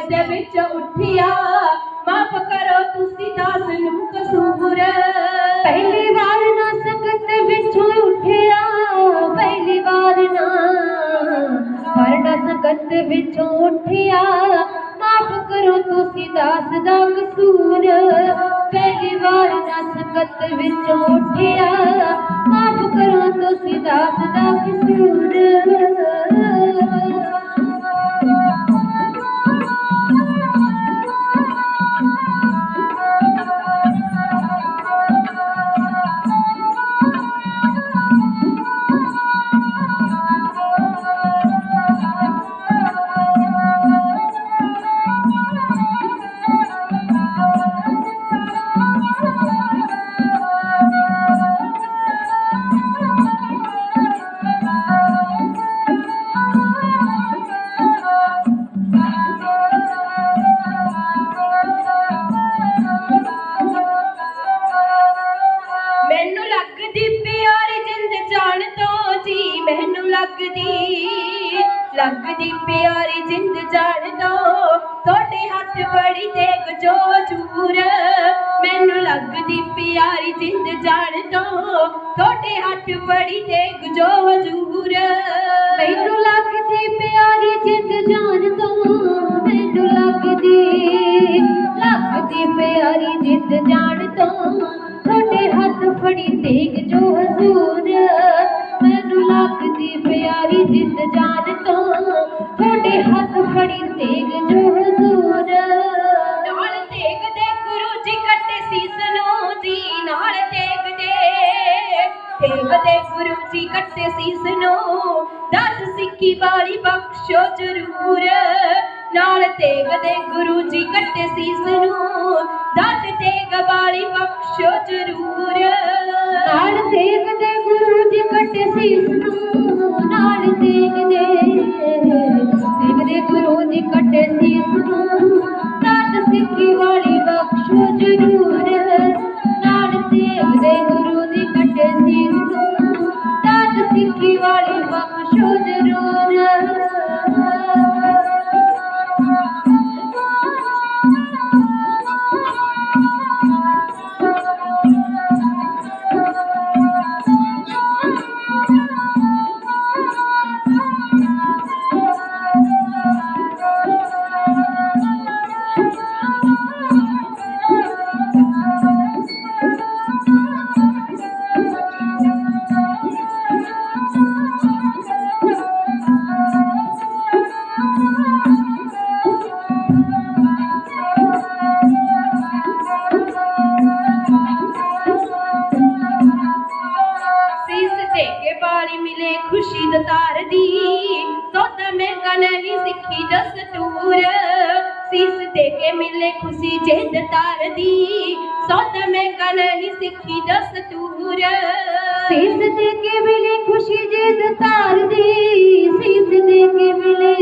ਦੇ ਵਿੱਚ ਉੱਠਿਆ, ਮਾਫ ਕਰੋ ਤੁਸੀਂ ਦਾਸ ਨੂੰ ਕਸੂਰ। ਪਹਿਲੀ ਵਾਰ ਨਾ ਸਕਤ ਵਿੱਚ ਉੱਠਿਆ, ਪਹਿਲੀ ਵਾਰ ਨਾ। ਪਰ ਨਾ ਸਕਤ ਵਿੱਚੋਂ ਉੱਠਿਆ, ਮਾਫ ਕਰੋ ਤੁਸੀਂ ਦਾਸ ਦਾ ਕਸੂਰ। ਪਹਿਲੀ ਵਾਰ ਨਾ ਸਕਤ ਵਿੱਚੋਂ ਉੱਠਿਆ, ਮਾਫ ਕਰੋ ਤੁਸੀਂ ਦਾਸ ਦਾ ਲੱਗਦੀ ਲੱਗਦੀ ਪਿਆਰੀ ਜਿੰਦ ਜਾਣ ਤੋਂ। ਤੁਹਾਡੇ ਹੱਥ ਬੜੀ ਤੇਗ ਜੋ ਜੂਰ ਮੈਨੂੰ ਲੱਗਦੀ ਪਿਆਰੀ ਜਿੰਦ ਜਾਣ ਤੋਂ। ਤੁਹਾਡੇ ਹੱਥ ਬੜੀ ਦੇਗ ਜੋ ਹਜੂਰ ਮੈਨੂੰ ਲੱਗਦੀ ਪਿਆਰੀ ਜਿੰਦ ਜਾਨ ਤੋਂ। ਮੈਨੂੰ ਲੱਗਦੀ ਲੱਗਦੀ ਪਿਆਰੀ ਜਿੰਦ ਜਾਣ ਤੋਂ। ਤੁਹਾਡੇ ਹੱਥ ਫੜੀ ਤੇਗ ਜੋ ਹਜ਼ੂਰ ਤੁਹਾਡੇ ਤੇਗ ਜੋ ਹਜ਼ੂਰ। ਨਾਲ ਦੇਖਦੇ ਗੁਰੂ ਜੀ ਕੱਟੇ ਸੀਸ ਨੂੰ ਜੀ ਨਾਲ ਦੇਖਦੇ ਦੇਖਦੇ ਗੁਰੂ ਜੀ ਕੱਟੇ ਸੀਸ ਨੂੰ ਦਸ ਸਿੱਖੀ ਵਾਲੀ ਬਖਸ਼ੋ ਜ਼ਰੂਰ। ਨਾਲ ਦੇਖਦੇ ਗੁਰੂ ਜੀ ਕੱਟੇ ਸੀਸ ਨੂੰ ਕੇ ਬਾਲੀ ਮਿਲੇ ਖੁਸ਼ੀ ਦਤਾਰ ਦੀ ਸੋਤਾ ਮਹਿੰਗਾ ਨਹੀਂ ਸਿੱਖੀ ਦਸਤੂਰ ਸੀਸ ਦੇ ਕੇ ਮਿਲੇ ਖੁਸ਼ੀ ਜੇ ਦਤਾਰ ਦੀ ਸੋਤਾ ਮਹਿੰਗਾ ਨਹੀਂ ਸਿੱਖੀ ਦਸਤੂਰ ਸੀਸ ਦੇ ਕੇ ਮਿਲੇ ਖੁਸ਼ੀ ਜੇ ਦਤਾਰ ਦੀ ਸੀਸ ਦੇ ਕੇ ਮਿਲੇ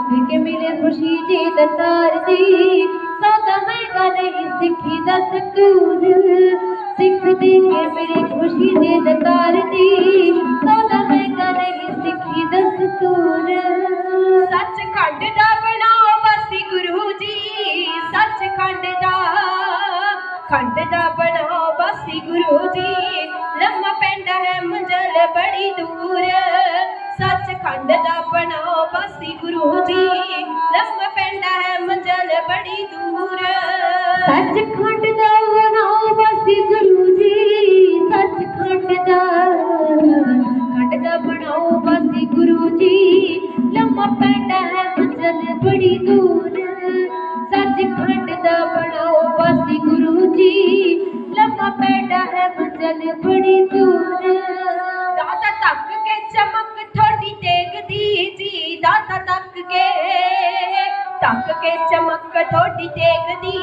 ਦੇ ਕੇ ਮਿਲੇ ਖੁਸ਼ੀ ਜੇ ਦਤਾਰ ਦੀ ਸਦਾ ਮੈਂ ਖੰਡ ਦਾ ਬਣਾਓ, ਬਸੀ ਗੁਰੂ ਜੀ। ਲੰਮਾ ਪੈਂਦਾ ਹੈ ਮੰਜ਼ਲ ਬੜੀ ਦੂਰ। ਸੱਚ ਖੰਡ ਦਾ ਬਣਾਓ, ਬਸੀ ਗੁਰੂ ਜੀ। ਲੰਮਾ ਪੈਂਦਾ ਹੈ ਮੰਜ਼ਲ ਬੜੀ ਦੂਰ। ਸੱਚ ਖੰਡ ਦਾ ਬਣਾਓ, ਬਸੀ ਗੁਰੂ ਜੀ। ਸੱਚ ਖੰਡ ਦਾ ਖੰਡ ਦਾ ਬਣਾਓ, ਬਸੀ ਗੁਰੂ ਜੀ। ਲੰਮਾ ਪੈਂਦਾ ਹੈ ਮੰਜ਼ਲ ਬੜੀ ਦੂਰ। ਸੱਚ ਖੰਡ ਦਾ ਬਣਾਓ, ਬਸੀ ਗੁਰੂ ਜੀ ਲੰਮਾ ਪੈਂਦਾ ਹੈ ਮੰਜ਼ਲ ਬੜੀ ਦੂਰ। ਦਾਤਾ ਤੱਕ ਕੇ ਚਮਕ ਥੋੜੀ ਤੇਗ ਦੀ ਜੀ, ਦਾਤਾ ਤੱਕ ਕੇ ਤੱਕ ਕੇ ਚਮਕ ਥੋੜੀ ਤੇਗ ਦੀ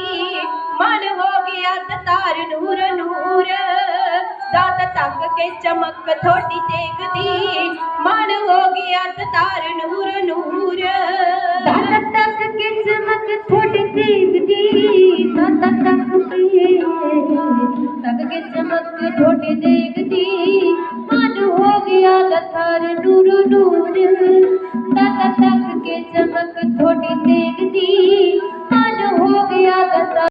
ਮਨ ਹੋ ਗਿਆ ਦਤਾਰ ਨੂਰ ਨੂਰ। ਦਾਤਾ ਤੱਕ ਕੇ ਚਮਕ ਥੋੜੀ ਤੇਗ ਦੀ ਮਨ ਹੋ ਗਿਆ ਦਤਾਰ ਤੱਕ ਕੇ ਚਮਕ ਥੋੜੀ ਤੇਗ ਮਨ ਹੋ ਗਿਆ ਦਤਾਰ ਨੂਰ ਨੂਰ। ਦਾਤਾ ਤੱਕ ਕੇ ਚਮਕ ਤੁਹਾਡੀ ਦੇ